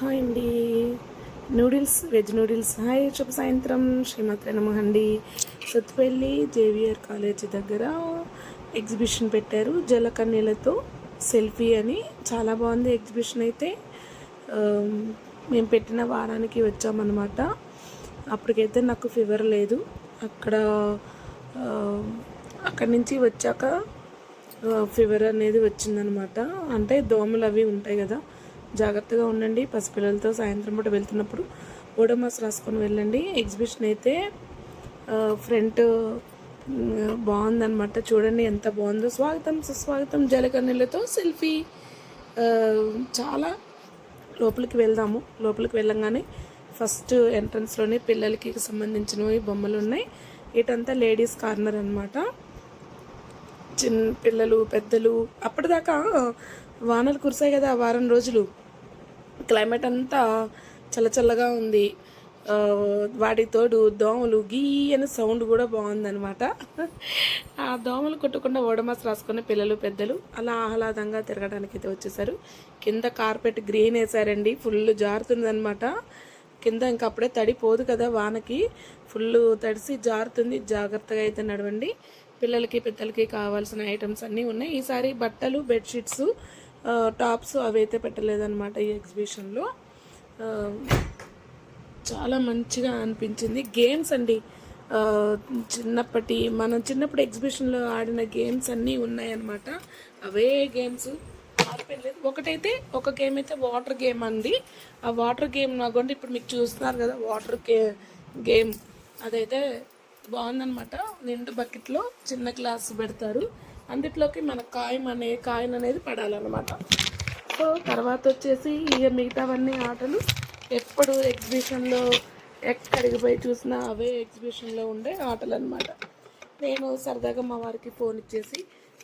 Hi అండి. Noodles veg noodles. Hi శుభ సాయంత్రం. శ్రీమాత్రే నమ అండి సత్తుపల్లి జేవిఆర్ కాలేజీ దగ్గర ఎగ్జిబిషన్ పెట్టారు. జలకన్యలతో సెల్ఫీ అని. చాలా బాగుంది ఎగ్జిబిషన్ అయితే. మేము పెట్టిన వారానికి వచ్చామన్నమాట. అప్పటికైతే నాకు ఫీవర్ లేదు. అక్కడ అక్కడి నుంచి వచ్చాక ఫీవర్ అనేది వచ్చిందనమాట అంటే దోమలు అవి ఉంటాయి కదా. జాగ్రత్తగా ఉండండి. పసిపిల్లలతో సాయంత్రం పూట వెళ్తున్నప్పుడు ఓడమాస్ రాసుకొని వెళ్ళండి. ఎగ్జిబిషన్ అయితే ఫ్రంట్ బాగుందనమాట చూడండి ఎంత బాగుందో. స్వాగతం సుస్వాగతం జలకన్నులతో సెల్ఫీ. చాలా లోపలికి వెళ్దాము. లోపలికి వెళ్ళంగానే ఫస్ట్ ఎంట్రన్స్లోనే పిల్లలకి సంబంధించినవి బొమ్మలు ఉన్నాయి. ఇటంతా లేడీస్ కార్నర్ అనమాట చిన్న పిల్లలు పెద్దలు అప్పటిదాకా వానలు కురిసాయి కదా వారం రోజులు. క్లైమేట్ అంతా చల్లచల్లగా ఉంది. వాటితోడు దోమలు గీ అనే సౌండ్ కూడా బాగుందనమాట ఆ దోమలు కొట్టకుండా ఓడమాస్ రాసుకునే పిల్లలు పెద్దలు అలా ఆహ్లాదంగా తిరగడానికి అయితే వచ్చేసారు. కింద కార్పెట్ గ్రీన్ వేసారండి. ఫుల్ జారుతుందనమాట కింద ఇంకా అప్పుడే తడి పోదు కదా వానకి. ఫుల్ తడిసి జారుతుంది. జాగ్రత్తగా అయితే నడవండి. పిల్లలకి పెద్దలకి కావాల్సిన ఐటమ్స్ అన్నీ ఉన్నాయి. ఈసారి బట్టలు బెడ్షీట్స్ టాప్స్ అవి అయితే పెట్టలేదన్నమాట ఈ ఎగ్జిబిషన్లో. చాలా మంచిగా అనిపించింది. గేమ్స్ అండి. చిన్నప్పటి మనం చిన్నప్పుడు ఎగ్జిబిషన్లో ఆడిన గేమ్స్ అన్నీ ఉన్నాయన్నమాట. అవే గేమ్స్. ఆడిపోయలేదు ఒకటైతే ఒక గేమ్ అయితే వాటర్ గేమ్ అండి. ఆ వాటర్ గేమ్ నాకుండా ఇప్పుడు మీకు చూస్తున్నారు కదా వాటర్ గే గేమ్. అదైతే బాగుందన్నమాట. నిండు బకెట్లో చిన్న గ్లాస్ పెడతారు. అందుట్లోకి మన కాయం అనే కాయిన్ అనేది పడాలన్నమాట. సో తర్వాత వచ్చేసి ఇక మిగతావన్నీ ఆటలు ఎప్పుడు ఎగ్జిబిషన్లో ఎక్కడికి పోయి చూసినా అవే ఎగ్జిబిషన్లో ఉండే ఆటలు అనమాట నేను సరదాగా మా వారికి ఫోన్ ఇచ్చేసి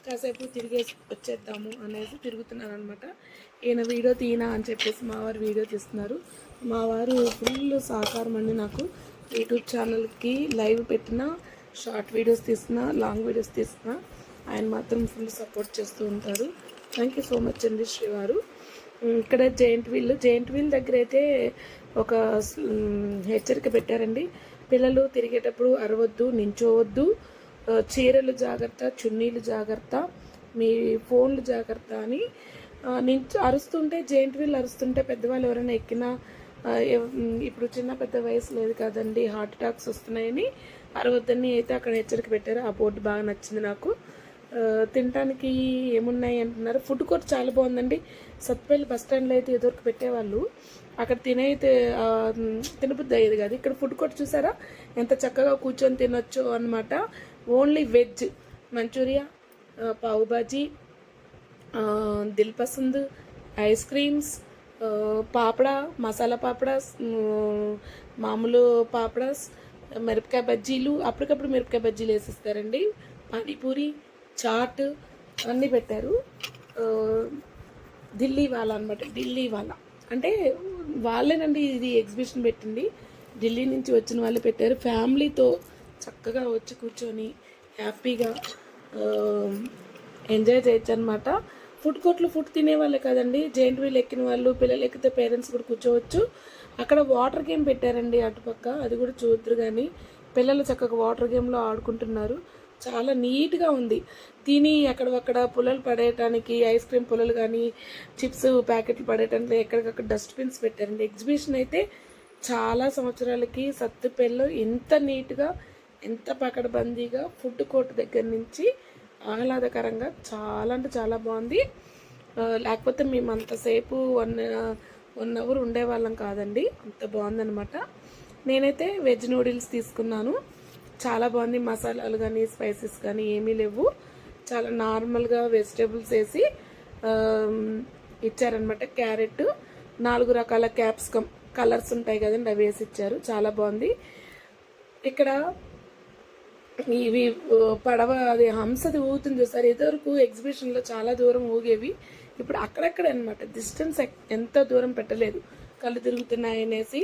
కాసేపు తిరిగేసి వచ్చేద్దాము అనేసి తిరుగుతున్నాను అనమాట ఈయన వీడియో తీనా అని చెప్పేసి మా వారు వీడియో తీస్తున్నారు. మా వారు ఫుల్ సహకారం అండి నాకు. యూట్యూబ్ ఛానల్కి లైవ్ పెట్టిన షార్ట్ వీడియోస్ తీసిన లాంగ్ వీడియోస్ తీసిన ఆయన మాత్రం ఫుల్ సపోర్ట్ చేస్తూ ఉంటారు. థ్యాంక్ యూ సో మచ్ అండి శ్రీవారు. ఇక్కడ జైంట్ వీల్ జైంట్ వీల్ దగ్గర అయితే ఒక హెచ్చరిక పెట్టారండి. పిల్లలు తిరిగేటప్పుడు అరవద్దు నించోవద్దు. చీరలు జాగ్రత్త చున్నీలు జాగ్రత్త మీ ఫోన్లు జాగ్రత్త అని. నించు అరుస్తుంటే జైంట్ వీల్ అరుస్తుంటే పెద్దవాళ్ళు ఎవరైనా ఎక్కినా ఎవ- ఇప్పుడు చిన్న పెద్ద వయసు లేదు కదండి హార్ట్ అటాక్స్ వస్తున్నాయని అరవద్దని అయితే అక్కడ హెచ్చరిక పెట్టారు. ఆ బోర్డు బాగా నచ్చింది నాకు. తినడానికి ఏమున్నాయి అంటున్నారు. ఫుడ్ కోర్ట్ చాలా బాగుందండి. సత్పల్లి బస్ స్టాండ్లో అయితే ఎదురుకు పెట్టేవాళ్ళు. అక్కడ తినైతే తినబుద్ధి అయ్యేది కాదు. ఇక్కడ ఫుడ్ కోర్ట్ చూసారా? ఎంత చక్కగా కూర్చొని తినొచ్చు అన్నమాట. Only veg Manchuria pav bhaji dil pasand ice creams papad papad masala papads మామూలు పాపడాస్ మిరపకాయ బజ్జీలు అప్పటికప్పుడు మిరపకాయ బజ్జీలు వేసిస్తారండి. పానీపూరి చాట్ అన్నీ పెట్టారు. ఢిల్లీ వాళ్ళ అనమాట ఢిల్లీ వాళ్ళ. అంటే వాళ్ళేనండి ఇది ఎగ్జిబిషన్ పెట్టింది. ఢిల్లీ నుంచి వచ్చిన వాళ్ళు పెట్టారు. ఫ్యామిలీతో చక్కగా వచ్చి కూర్చొని హ్యాపీగా ఎంజాయ్ చేయొచ్చు అనమాట ఫుడ్ కోర్ట్లో ఫుడ్ తినే వాళ్ళే కదండి. జైంట్ వీల్ ఎక్కిన వాళ్ళు పిల్లలు ఎక్కితే పేరెంట్స్ కూడా కూర్చోవచ్చు. అక్కడ వాటర్ గేమ్ పెట్టారండి అటుపక్క. అది కూడా చూద్దరు కానీ పిల్లలు చక్కగా వాటర్ గేమ్లో ఆడుకుంటున్నారు. చాలా నీట్గా ఉంది. తిని అక్కడక్కడ పుల్లలు పడేయటానికి ఐస్ క్రీమ్ పుల్లలు కానీ చిప్స్ ప్యాకెట్లు పడేయటానికి ఎక్కడికక్కడ డస్ట్బిన్స్ పెట్టారండి. ఎగ్జిబిషన్ అయితే చాలా సంవత్సరాలకి సత్తుపేల్లో ఎంత నీట్గా ఎంత పకడబందీగా ఫుడ్ కోర్ట్ దగ్గర నుంచి ఆహ్లాదకరంగా చాలా అంటే చాలా బాగుంది. లేకపోతే మేము అంతసేపు వన్ వన్ అవర్ ఉండేవాళ్ళం కాదండి. అంత బాగుందనమాట నేనైతే వెజ్ నూడిల్స్ తీసుకున్నాను. చాలా బాగుంది. మసాలాలు కానీ స్పైసెస్ కానీ ఏమీ లేవు. చాలా నార్మల్గా వెజిటేబుల్స్ వేసి ఇచ్చారనమాట క్యారెట్. నాలుగు రకాల క్యాప్సికమ్ కలర్స్ ఉంటాయి కదండి అవి వేసి ఇచ్చారు. చాలా బాగుంది. ఇక్కడ ఇవి పడవ అది హంసది ఊగుతుంది చూసారు? ఇదివరకు ఎగ్జిబిషన్లో చాలా దూరం ఊగేవి. ఇప్పుడు అక్కడక్కడ అనమాట డిస్టెన్స్ ఎంత దూరం పెట్టలేదు. కళ్ళు తిరుగుతున్నాయి అనేసి.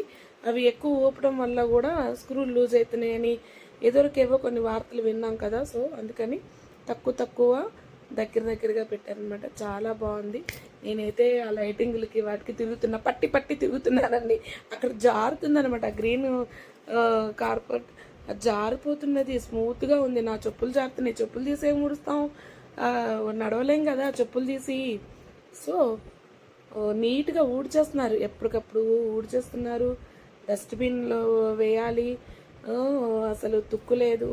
అవి ఎక్కువ ఊపడం వల్ల కూడా స్క్రూలు లూజ్ అవుతున్నాయని ఎదురుకేవో కొన్ని వార్తలు విన్నాం కదా సో అందుకని తక్కువ తక్కువ దగ్గర దగ్గరగా పెట్టారనమాట చాలా బాగుంది. నేనైతే ఆ లైటింగ్లకి వాటికి తిరుగుతున్నా పట్టి పట్టి తిరుగుతున్నానండి. అక్కడ జారుతుందనమాట గ్రీన్ కార్పెట్. జారిపోతున్నది స్మూత్గా ఉంది. నా చెప్పులు జారుతున్నాయి. చెప్పులు తీసి ఏం ముడుస్తాం నడవలేం కదా చెప్పులు తీసి. సో నీట్గా ఊడ్చేస్తున్నారు. ఎప్పటికప్పుడు ఊడ్చేస్తున్నారు. డస్ట్బిన్లో వేయాలి. అసలు తుక్కు లేదు.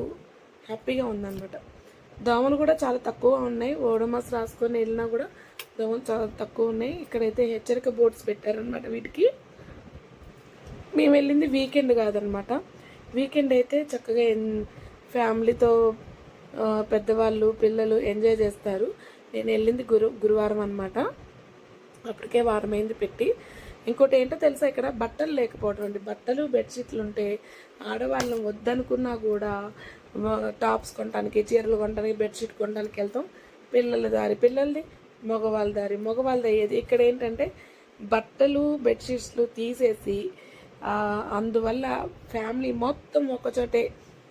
హ్యాపీగా ఉందన్నమాట. దోమలు కూడా చాలా తక్కువ ఉన్నాయి. ఓడోమాస్ రాసుకొని వెళ్ళినా కూడా దోమలు చాలా తక్కువ ఉన్నాయి. ఇక్కడైతే హెచ్చరిక బోర్డ్స్ పెట్టారనమాట వీటికి. మేము వెళ్ళింది వీకెండ్ కాదనమాట వీకెండ్ అయితే చక్కగా ఫ్యామిలీతో పెద్దవాళ్ళు పిల్లలు ఎంజాయ్ చేస్తారు. నేను వెళ్ళింది గురు గురువారం అనమాట అప్పటికే వారం అయింది పెట్టి. ఇంకోటి ఏంటో తెలుసా ఇక్కడ? బట్టలు లేకపోవడం అండి. బట్టలు బెడ్షీట్లు ఉంటే ఆడవాళ్ళం వద్దనుకున్నా కూడా టాప్స్ కొనడానికి చీరలు కొనడానికి బెడ్షీట్ కొనడానికి వెళ్తాం. పిల్లల దారి పిల్లలది మగవాళ్ళ దారి. మగవాళ్ళది అయ్యేది ఇక్కడ ఏంటంటే బట్టలు బెడ్షీట్స్లు తీసేసి అందువల్ల ఫ్యామిలీ మొత్తం ఒకచోటే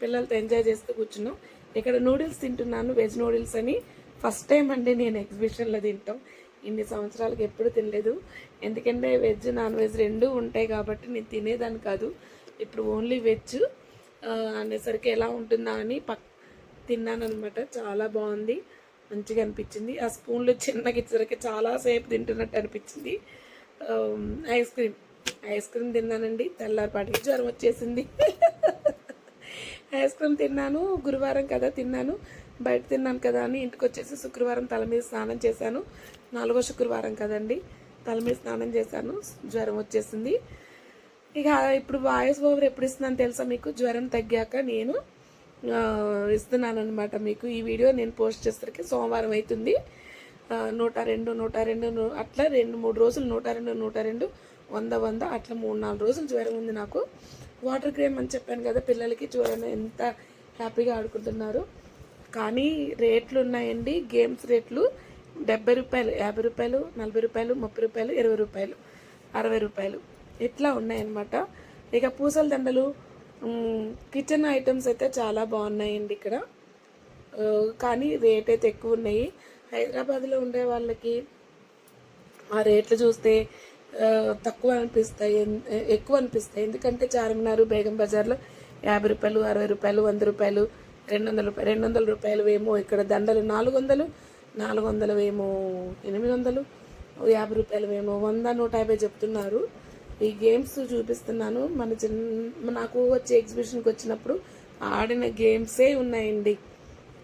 పిల్లలతో ఎంజాయ్ చేస్తూ కూర్చున్నాం. ఇక్కడ నూడిల్స్ తింటున్నాను వెజ్ నూడిల్స్ అని. ఫస్ట్ టైం అండి నేను ఎగ్జిబిషన్లో తింటాం. ఇన్ని సంవత్సరాలకు ఎప్పుడు తినలేదు. ఎందుకంటే వెజ్ నాన్ వెజ్ రెండు ఉంటాయి కాబట్టి నేను తినేదాన్ని కాదు. ఇప్పుడు ఓన్లీ వెజ్ అనేసరికి ఎలా ఉంటుందా అని పక్ తిన్నానమాట చాలా బాగుంది. మంచిగా అనిపించింది. ఆ స్పూన్లో చిన్నగా ఇచ్చరికి చాలాసేపు తింటున్నట్టు అనిపించింది. Ice cream. ఐస్ క్రీమ్ తిన్నానండి. తెల్లారిపాటికి జ్వరం వచ్చేసింది. ఐస్ క్రీమ్ తిన్నాను. గురువారం కదా తిన్నాను. బయట తిన్నాను కదా అని ఇంటికి వచ్చేసి శుక్రవారం తల మీద స్నానం చేశాను. నాలుగో శుక్రవారం కదండి. తల మీద స్నానం చేశాను. జ్వరం వచ్చేసింది. ఇక ఇప్పుడు వాయిస్ ఓవర్ ఎప్పుడు ఇస్తున్నాను తెలుసా మీకు? జ్వరం తగ్గాక నేను ఇస్తున్నాను అనమాట మీకు. ఈ వీడియో నేను పోస్ట్ చేసరికి సోమవారం అవుతుంది నూట రెండు నూట రెండు అట్లా రెండు మూడు రోజులు నూట రెండు నూట రెండు వంద వంద అట్లా మూడు నాలుగు రోజులు జ్వరం ఉంది నాకు. వాటర్ క్రీమ్ అని చెప్పాను కదా పిల్లలకి జ్వరం ఎంత హ్యాపీగా ఆడుకుంటున్నారు. కానీ రేట్లు ఉన్నాయండి గేమ్స్ రేట్లు డెబ్బై రూపాయలు యాభై రూపాయలు నలభై రూపాయలు ముప్పై రూపాయలు ఇరవై రూపాయలు అరవై రూపాయలు ఇట్లా ఉన్నాయన్నమాట. ఇక పూసల దండలు కిచెన్ ఐటమ్స్ అయితే చాలా బాగున్నాయండి ఇక్కడ. కానీ రేట్ అయితే ఎక్కువ ఉన్నాయి. హైదరాబాద్లో ఉండే వాళ్ళకి ఆ రేట్లు చూస్తే తక్కువ అనిపిస్తాయి ఎన్- ఎక్కువ అనిపిస్తాయి. ఎందుకంటే చార్మినార్ బేగం బజార్లో యాభై రూపాయలు అరవై రూపాయలు వంద రూపాయలు రెండు వందల రూపాయలు రెండు వందల రూపాయలవేమో ఇక్కడ దండలు నాలుగు వందలు నాలుగు వందలు ఎనిమిది వందలు యాభై రూపాయలు వేమో వంద నూట యాభై చెప్తున్నారు. ఈ గేమ్స్ చూపిస్తున్నాను. మన చిన్న నాకు వచ్చే ఎగ్జిబిషన్కి వచ్చినప్పుడు ఆడిన గేమ్సే ఉన్నాయండి.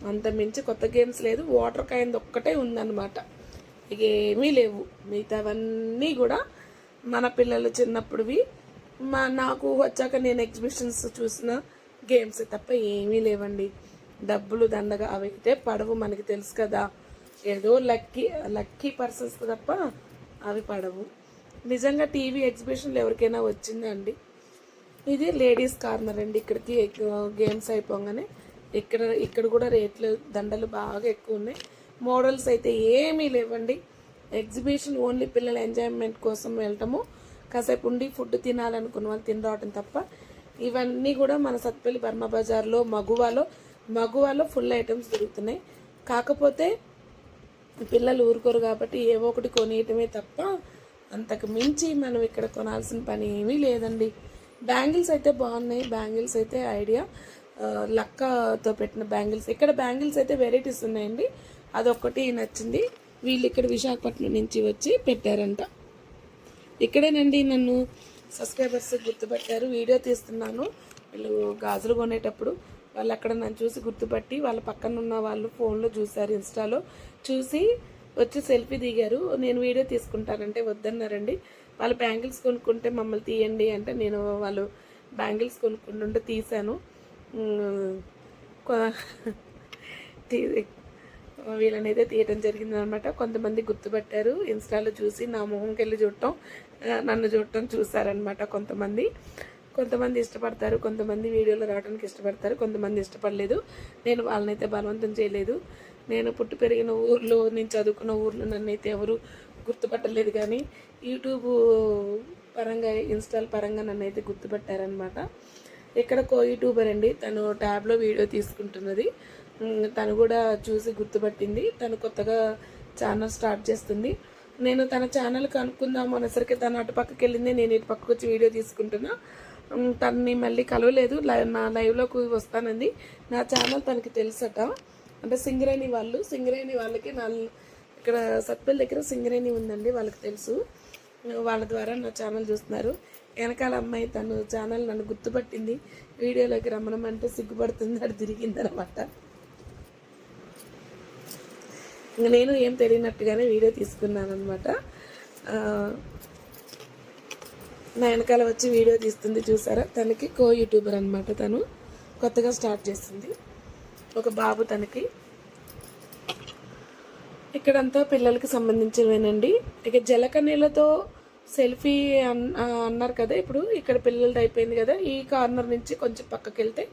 అంత మించి కొత్త గేమ్స్ లేదు. వాటర్ కాయింది ఒక్కటే ఉందన్నమాట. ఇక ఏమీ లేవు. మిగతావన్నీ కూడా మన పిల్లలు చిన్నప్పుడువి. మా నాకు వచ్చాక నేను ఎగ్జిబిషన్స్ చూసిన గేమ్స్ తప్ప ఏమీ లేవండి. డబ్బులు దండగా అవి అయితే పడవు మనకి తెలుసు కదా. ఏదో లక్కీ లక్కీ పర్సన్స్ తప్ప అవి పడవు. నిజంగా టీవీ ఎగ్జిబిషన్లు ఎవరికైనా వచ్చిందండి? ఇది లేడీస్ కార్నర్ అండి. ఇక్కడికి గేమ్స్ అయిపోగానే ఇక్కడ ఇక్కడ కూడా రేట్లు దండలు బాగా ఎక్కువ ఉన్నాయి. మోడల్స్ అయితే ఏమీ లేవండి. ఎగ్జిబిషన్ ఓన్లీ పిల్లల ఎంజాయ్మెంట్ కోసం వెళ్ళటము. కాసేపు ఉండి ఫుడ్ తినాలనుకున్న వాళ్ళు తినరావటం తప్ప ఇవన్నీ కూడా మన సత్పల్లి బర్మ బజార్లో మగువాలో మగువాలో ఫుల్ ఐటమ్స్ దొరుకుతున్నాయి. కాకపోతే పిల్లలు ఊరుకోరు కాబట్టి ఏవో ఒకటి కొనియటమే తప్ప అంతకు మించి మనం ఇక్కడ కొనాల్సిన పని ఏమీ లేదండి. బ్యాంగిల్స్ అయితే బాగున్నాయి. బ్యాంగిల్స్ అయితే ఐడియా. లక్కతో పెట్టిన బ్యాంగిల్స్. ఇక్కడ బ్యాంగిల్స్ అయితే వెరైటీస్ ఉన్నాయండి. అదొక్కటి నచ్చింది. వీళ్ళు ఇక్కడ విశాఖపట్నం నుంచి వచ్చి పెట్టారంట. ఇక్కడేనండి నన్ను సబ్స్క్రైబర్స్ గుర్తుపట్టారు. వీడియో తీస్తున్నాను. వీళ్ళు గాజులు కొనేటప్పుడు వాళ్ళు అక్కడ నన్ను చూసి గుర్తుపట్టి వాళ్ళ పక్కన ఉన్న వాళ్ళు ఫోన్లో చూశారు ఇన్స్టాలో. చూసి వచ్చి సెల్ఫీ దిగారు. నేను వీడియో తీసుకుంటానంటే వద్దన్నారండి. వాళ్ళు బ్యాంగిల్స్ కొనుక్కుంటే మమ్మల్ని తీయండి అంటే నేను వాళ్ళు బ్యాంగిల్స్ కొనుక్కుంటుంటే తీశాను. వీళ్ళనైతే తీయటం జరిగింది అనమాట కొంతమంది గుర్తుపట్టారు. ఇన్స్టాలో చూసి నా మొహంకి వెళ్ళి చూడటం. నన్ను చూడటం చూసారనమాట కొంతమంది. కొంతమంది ఇష్టపడతారు కొంతమంది వీడియోలో రావడానికి ఇష్టపడతారు కొంతమంది ఇష్టపడలేదు. నేను వాళ్ళనైతే బలవంతం చేయలేదు. నేను పుట్టి పెరిగిన ఊర్లో నేను చదువుకున్న ఊర్లో నన్ను అయితే ఎవరు గుర్తుపట్టలేదు కానీ యూట్యూబ్ పరంగా ఇన్స్టాల్ పరంగా నన్ను అయితే గుర్తుపట్టారనమాట ఇక్కడ కో యూట్యూబర్ అండి తను ట్యాబ్లో వీడియో తీసుకుంటున్నది. తను కూడా చూసి గుర్తుపట్టింది. తను కొత్తగా ఛానల్ స్టార్ట్ చేస్తుంది. నేను తన ఛానల్ కనుక్కుందాం అనేసరికి తను అటు పక్కకి వెళ్ళింది నేను ఇటు పక్కకు వచ్చి వీడియో తీసుకుంటున్నా. తనని మళ్ళీ కలవలేదు నా లైవ్లోకి వస్తానంది. నా ఛానల్ తనకి తెలుసట. అంటే సింగరేణి వాళ్ళు సింగరేణి వాళ్ళకి నా ఇక్కడ సత్పల్లి దగ్గర సింగరేణి ఉందండి వాళ్ళకి తెలుసు. వాళ్ళ ద్వారా నా ఛానల్ చూస్తున్నారు. వెనకాల అమ్మాయి తను ఛానల్ నన్ను గుర్తుపట్టింది. వీడియోలోకి రమ్మనమంటే సిగ్గుపడుతుంది అది తిరిగింది అనమాట ఇంక నేను ఏం తెలియనట్టుగానే వీడియో తీసుకున్నాను అనమాట నా వెనకాల వచ్చి వీడియో తీస్తుంది చూసారా? తనకి కో యూట్యూబర్ అనమాట తను. కొత్తగా స్టార్ట్ చేసింది. ఒక బాబు తనకి. ఇక్కడంతా పిల్లలకి సంబంధించినవేనండి. ఇక జలకన్యలతో సెల్ఫీ అన్ అన్నారు కదా ఇప్పుడు. ఇక్కడ పిల్లలది అయిపోయింది కదా. ఈ కార్నర్ నుంచి కొంచెం పక్కకి వెళ్తే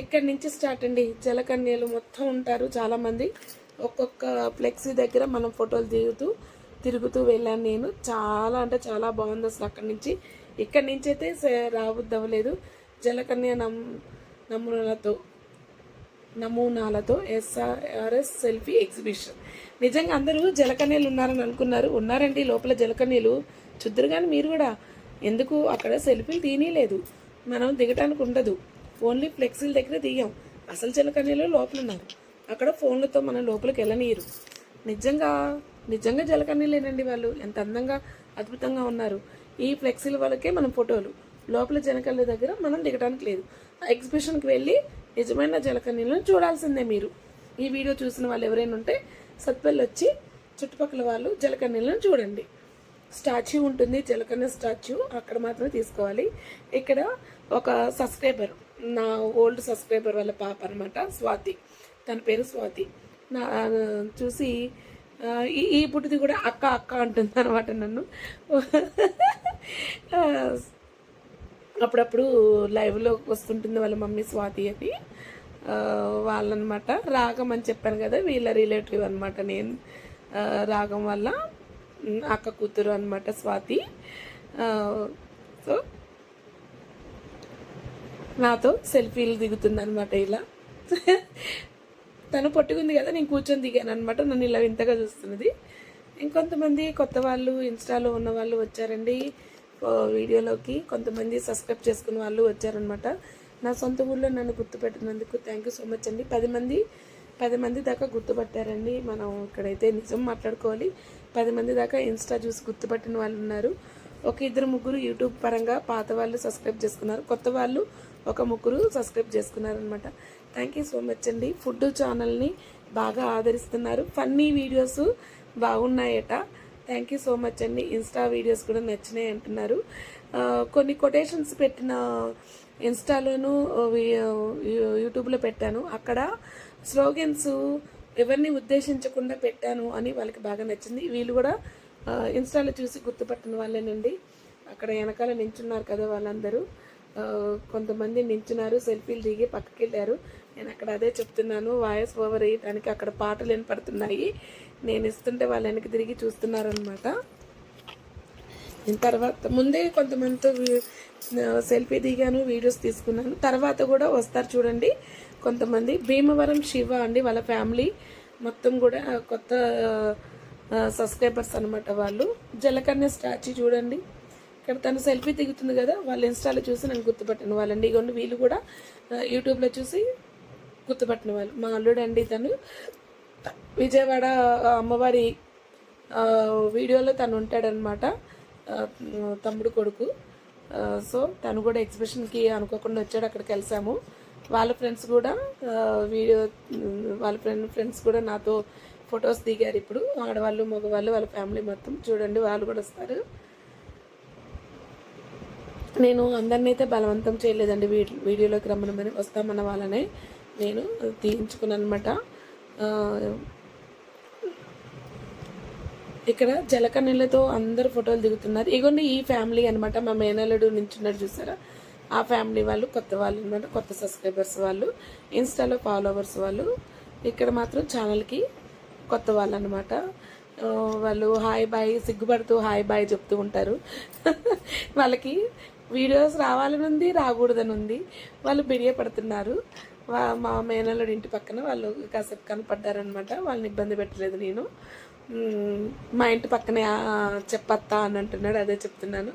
ఇక్కడి నుంచి స్టార్ట్ అండి. జలకన్యలు మొత్తం ఉంటారు చాలామంది. ఒక్కొక్క ఫ్లెక్సీ దగ్గర మనం ఫోటోలు దిగుతూ తిరుగుతూ వెళ్ళాను నేను. చాలా అంటే చాలా బాగుంది అసలు అక్కడి నుంచి. ఇక్కడి నుంచి అయితే సే- అవ్వలేదు జలకన్య నమ్ నమూనాలతో నమూనాలతో ఎస్ఆర్ఎస్ సెల్ఫీ ఎగ్జిబిషన్. నిజంగా అందరూ జలకన్యలు ఉన్నారని అనుకున్నారు. ఉన్నారండి లోపల జలకన్యలు. చుద్దరు కానీ మీరు కూడా. ఎందుకు అక్కడ సెల్ఫీలు తీయలేదు మనం దిగటానికి ఉండదు. ఓన్లీ ఫ్లెక్సీల దగ్గర దిగాం అసలు జలకన్యలు లోపల ఉన్నారు అక్కడ ఫోన్లతో మనం లోపలికి వెళ్ళనీయరు. నిజంగా నిజంగా జలకన్యలేనండి వాళ్ళు. ఎంత అందంగా అద్భుతంగా ఉన్నారు. ఈ ఫ్లెక్సీల వాళ్ళకే మనం ఫోటోలు. లోపల జనకళ్ళ దగ్గర మనం దిగడానికి లేదు. ఆ ఎగ్జిబిషన్కి వెళ్ళి నిజమైన జలకన్యలను చూడాల్సిందే మీరు. ఈ వీడియో చూసిన వాళ్ళు ఎవరైనా ఉంటే సత్పల్లి వచ్చి చుట్టుపక్కల వాళ్ళు జలకన్యలను చూడండి. స్టాచ్యూ ఉంటుంది జలకన్న స్టాచ్యూ అక్కడ మాత్రమే తీసుకోవాలి. ఇక్కడ ఒక సబ్స్క్రైబర్ నా ఓల్డ్ సబ్స్క్రైబర్ వాళ్ళ పాప అనమాట స్వాతి. తన పేరు స్వాతి. నా చూసి ఈ ఈ పుట్టిది కూడా అక్క అక్క అంటుంది అనమాట నన్ను. అప్పుడప్పుడు లైవ్లో వస్తుంటుంది వాళ్ళ మమ్మీ స్వాతి అని. వాళ్ళనమాట రాగం అని చెప్పాను కదా వీళ్ళ రిలేటివ్ అనమాట నేను. రాగం వల్ల అక్క కూతురు అనమాట స్వాతి. సో నాతో సెల్ఫీలు దిగుతుంది అనమాట ఇలా. తను పట్టుకుంది కదా నేను కూర్చొని దిగాను అనమాట నన్ను ఇలా వింతగా చూస్తున్నది. ఇంకొంతమంది కొత్త వాళ్ళు ఇన్స్టాలో ఉన్న వాళ్ళు వచ్చారండి. వీడియోలోకి కొంతమంది సబ్స్క్రైబ్ చేసుకున్న వాళ్ళు వచ్చారనమాట నా సొంత ఊళ్ళో నన్ను గుర్తుపెట్టినందుకు థ్యాంక్ యూ సో మచ్ అండి. పది మంది పది మంది దాకా గుర్తుపట్టారండి. మనం ఇక్కడైతే నిజం మాట్లాడుకోవాలి. పది మంది దాకా ఇన్స్టా చూసి గుర్తుపట్టిన వాళ్ళు ఉన్నారు. ఒక ఇద్దరు ముగ్గురు యూట్యూబ్ పరంగా పాత వాళ్ళు సబ్స్క్రైబ్ చేసుకున్నారు. కొత్త వాళ్ళు ఒక ముగ్గురు సబ్స్క్రైబ్ చేసుకున్నారు అనమాట థ్యాంక్ యూ సో మచ్ అండి. ఫుడ్ ఛానల్ని బాగా ఆదరిస్తున్నారు. ఫన్నీ వీడియోస్ బాగున్నాయట. థ్యాంక్ యూ సో మచ్ అండి. ఇన్స్టా వీడియోస్ కూడా నచ్చినాయి అంటున్నారు. కొన్ని కొటేషన్స్ పెట్టిన ఇన్స్టాలోను యూట్యూబ్లో పెట్టాను. అక్కడ స్లోగన్స్ ఎవరిని ఉద్దేశించకుండా పెట్టాను అని వాళ్ళకి బాగా నచ్చింది. వీళ్ళు కూడా ఇన్స్టాలో చూసి గుర్తుపట్టిన వాళ్ళేనండి. అక్కడ వెనకాల నించున్నారు కదా వాళ్ళందరూ. కొంతమంది నించున్నారు సెల్ఫీలు దిగి పక్కకి వెళ్ళారు నేను అక్కడ అదే చెప్తున్నాను వాయిస్ ఓవర్ వేయడానికి అక్కడ పాటలు వినపడుతున్నాయి. నేను ఇస్తుంటే వాళ్ళు వెనక్కి తిరిగి చూస్తున్నారనమాట నేను తర్వాత ముందే కొంతమందితో సెల్ఫీ దిగాను వీడియోస్ తీసుకున్నాను. తర్వాత కూడా వస్తారు చూడండి కొంతమంది భీమవరం శివ అండి వాళ్ళ ఫ్యామిలీ మొత్తం కూడా కొత్త సబ్స్క్రైబర్స్ అనమాట వాళ్ళు. జలకన్య స్టాచ్యూ చూడండి. ఇక్కడ తను సెల్ఫీ దిగుతుంది కదా వాళ్ళ ఇన్స్టాలో చూసి నేను గుర్తుపట్టిన. వాళ్ళండి ఇగోండి వీళ్ళు కూడా యూట్యూబ్లో చూసి గుర్తుపట్టిన వాళ్ళు. మా అల్లుడు అండి తను విజయవాడ అమ్మవారి వీడియోలో తను ఉంటాడనమాట తమ్ముడు కొడుకు. సో తను కూడా ఎగ్జిబిషన్కి అనుకోకుండా వచ్చాడు. అక్కడికి కలిసాము వాళ్ళ ఫ్రెండ్స్ కూడా వీడియో వాళ్ళ ఫ్రెండ్ ఫ్రెండ్స్ కూడా నాతో ఫొటోస్ దిగారు ఇప్పుడు. ఆడవాళ్ళు మగవాళ్ళు వాళ్ళ ఫ్యామిలీ మొత్తం చూడండి వాళ్ళు కూడా వస్తారు. నేను అందరినైతే అయితే బలవంతం చేయలేదండి. వీడియోలోకి రమ్మనమని వస్తామన్న వాళ్ళనే. నేను తీయించుకున్నాను అనమాట ఇక్కడ జలకన్నెలతో అందరు ఫోటోలు దిగుతున్నారు. ఇగోండి ఈ ఫ్యామిలీ అనమాట మా మేనల్లుడు నించున్నాడు చూసారా? ఆ ఫ్యామిలీ వాళ్ళు కొత్త వాళ్ళు అనమాట కొత్త సబ్స్క్రైబర్స్ వాళ్ళు ఇన్స్టాలో ఫాలోవర్స్ వాళ్ళు. ఇక్కడ మాత్రం ఛానల్కి కొత్త వాళ్ళు అనమాట వాళ్ళు హాయ్ బాయ్ సిగ్గుపడుతూ హాయ్ బాయ్ చెప్తూ ఉంటారు. వాళ్ళకి వీడియోస్ రావాలని ఉంది రాకూడదని ఉంది. వాళ్ళు బిడియ పడుతున్నారు మా మేనల్లుడి ఇంటి పక్కన వాళ్ళు కాసేపు కనపడ్డారనమాట వాళ్ళని ఇబ్బంది పెట్టలేదు నేను. మా ఇంటి పక్కనే చెప్పత్తా అని అంటున్నాడు అదే చెప్తున్నాను.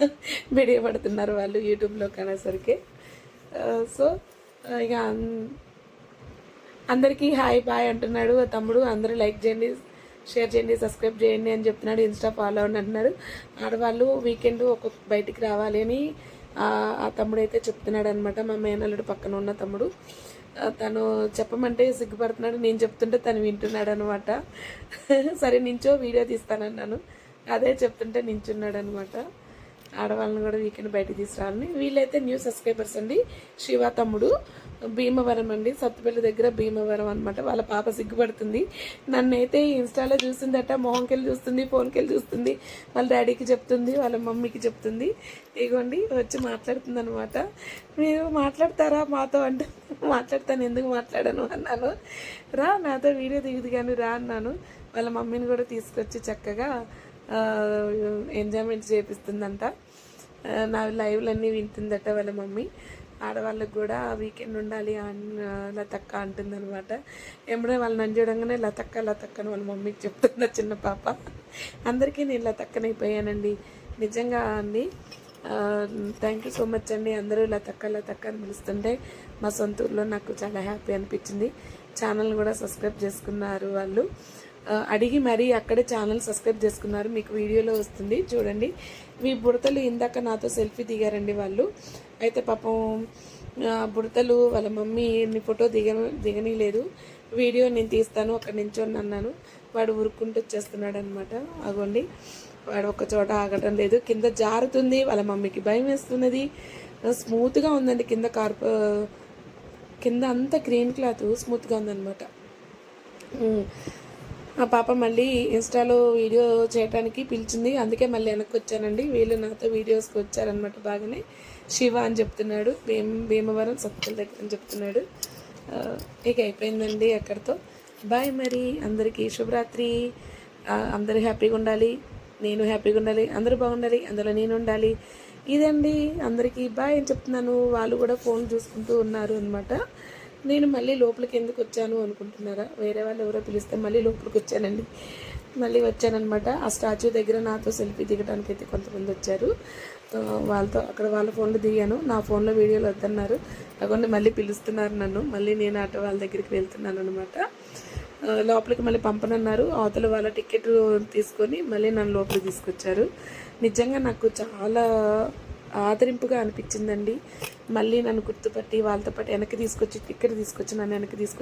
వీడియో పడుతున్నారు వాళ్ళు యూట్యూబ్లో కనేసరికి. సో ఇక అందరికీ హాయ్ బాయ్ అంటున్నాడు. తమ్ముడు అందరూ లైక్ చేయండి షేర్ చేయండి సబ్స్క్రైబ్ చేయండి అని చెప్తున్నాడు ఇన్స్టా ఫాలో అవ్వండి అంటున్నాడు. ఆడవాళ్ళు వీకెండ్ ఒక్కొక్క బయటికి రావాలి అని ఆ తమ్ముడు అయితే చెప్తున్నాడు అనమాట మా మేనల్లుడు పక్కన ఉన్న తమ్ముడు. తను చెప్పమంటే సిగ్గుపడుతున్నాడు నేను చెప్తుంటే తను వింటున్నాడు అనమాట సరే నించో వీడియో తీస్తానన్నాను. అదే చెప్తుంటే నించున్నాడు అనమాట ఆడవాళ్ళని కూడా వీకెండ్ బయట తీసుకురావాలని. వీళ్ళైతే న్యూ సబ్స్క్రైబర్స్ అండి శివ తమ్ముడు. భీమవరం అండి. సత్తుపల్లి దగ్గర భీమవరం అనమాట వాళ్ళ పాప సిగ్గుపడుతుంది. నన్నైతే ఇన్స్టాలో చూసిందట మొహంకెళ్ళి చూస్తుంది ఫోన్కెళ్ళి చూస్తుంది. వాళ్ళ డాడీకి చెప్తుంది వాళ్ళ మమ్మీకి చెప్తుంది. ఇగోండి వచ్చి మాట్లాడుతుంది అనమాట మీరు మాట్లాడతారా మాతో అంటే మాట్లాడతాను ఎందుకు మాట్లాడను అన్నాను. రా నాతో వీడియో దిగుదు కానీ రా అన్నాను. వాళ్ళ మమ్మీని కూడా తీసుకొచ్చి చక్కగా ఎంజాయ్మెంట్ చేపిస్తుందంట. నా లైవ్లన్నీ వింటుందట వాళ్ళ మమ్మీ. ఆడవాళ్ళకి కూడా వీకెండ్ ఉండాలి అని లతక్క అంటుంది అనమాట ఎప్పుడే వాళ్ళు నన్ను చూడంగానే లతక్క లతక్క అని వాళ్ళ మమ్మీకి చెప్తున్న చిన్న పాప. అందరికీ నేను లతక్కనైపోయానండి నిజంగా అండి థ్యాంక్ యూ సో మచ్ అండి. అందరూ లతక్క లతక్క అని పిలుస్తుంటే మా సొంత ఊర్లో నాకు చాలా హ్యాపీ అనిపించింది. ఛానల్ కూడా సబ్స్క్రైబ్ చేసుకున్నారు వాళ్ళు. అడిగి మరీ అక్కడే ఛానల్ సబ్స్క్రైబ్ చేసుకున్నారు. మీకు వీడియోలో వస్తుంది. చూడండి. మీ బుడతలు ఇందాక నాతో సెల్ఫీ దిగారండి వాళ్ళు. అయితే పాపం బుడతలు వాళ్ళ మమ్మీ నీ ఫోటో దిగ దిగనీలేదు. వీడియో నేను తీస్తాను అక్కడ నించొని అన్నాను. వాడు ఉరుక్కుంటూ వచ్చేస్తున్నాడు అనమాట అగోండి. వాడు ఒక చోట ఆగటం లేదు. కింద జారుతుంది వాళ్ళ మమ్మీకి భయం వేస్తున్నది. స్మూత్గా ఉందండి కింద కార్ప కింద అంతా గ్రీన్ క్లాత్ స్మూత్గా ఉందన్నమాట. ఉమ్. ఆ పాప మళ్ళీ ఇన్స్టాలో వీడియో చేయడానికి పిలిచింది. అందుకే మళ్ళీ వెనక్కి వచ్చానండి. వీళ్ళు నాతో వీడియోస్కి వచ్చారనమాట బాగానే. శివ అని చెప్తున్నాడు. భీమ భీమవరం సత్తుల దగ్గర అని చెప్తున్నాడు. ఇక అయిపోయిందండి అక్కడితో. బాయ్ మరి. అందరికీ శుభరాత్రి. అందరూ హ్యాపీగా ఉండాలి. నేను హ్యాపీగా ఉండాలి. అందరూ బాగుండాలి. అందులో నేను ఉండాలి. ఇదండి. అందరికీ బాయ్ అని చెప్తున్నాను. వాళ్ళు కూడా ఫోన్ చూసుకుంటూ ఉన్నారు అనమాట నేను మళ్ళీ లోపలికి ఎందుకు వచ్చాను అనుకుంటున్నారా? వేరే వాళ్ళు ఎవరో పిలిస్తే మళ్ళీ లోపలికి వచ్చానండి. మళ్ళీ వచ్చానమాట ఆ స్టాచ్యూ దగ్గర నాతో సెల్ఫీ దిగడానికి అయితే కొంతమంది వచ్చారు. వాళ్ళతో అక్కడ వాళ్ళ ఫోన్లో దిగాను. నా ఫోన్లో వీడియోలు వద్దన్నారు. అక్కడ మళ్ళీ పిలుస్తున్నారు నన్ను. మళ్ళీ నేను అటు వాళ్ళ దగ్గరికి వెళ్తున్నాను అనమాట లోపలికి మళ్ళీ పంపనన్నారు. అవతల వాళ్ళ టికెట్ తీసుకొని మళ్ళీ నన్ను లోపలికి తీసుకొచ్చారు. నిజంగా నాకు చాలా ఆదరింపుగా అనిపించిందండి. మళ్ళీ నన్ను గుర్తుపట్టి వాళ్ళతో పాటు వెనక్కి తీసుకొచ్చి ఇక్కడ తీసుకొచ్చి నన్ను వెనక్కి తీసుకొచ్చి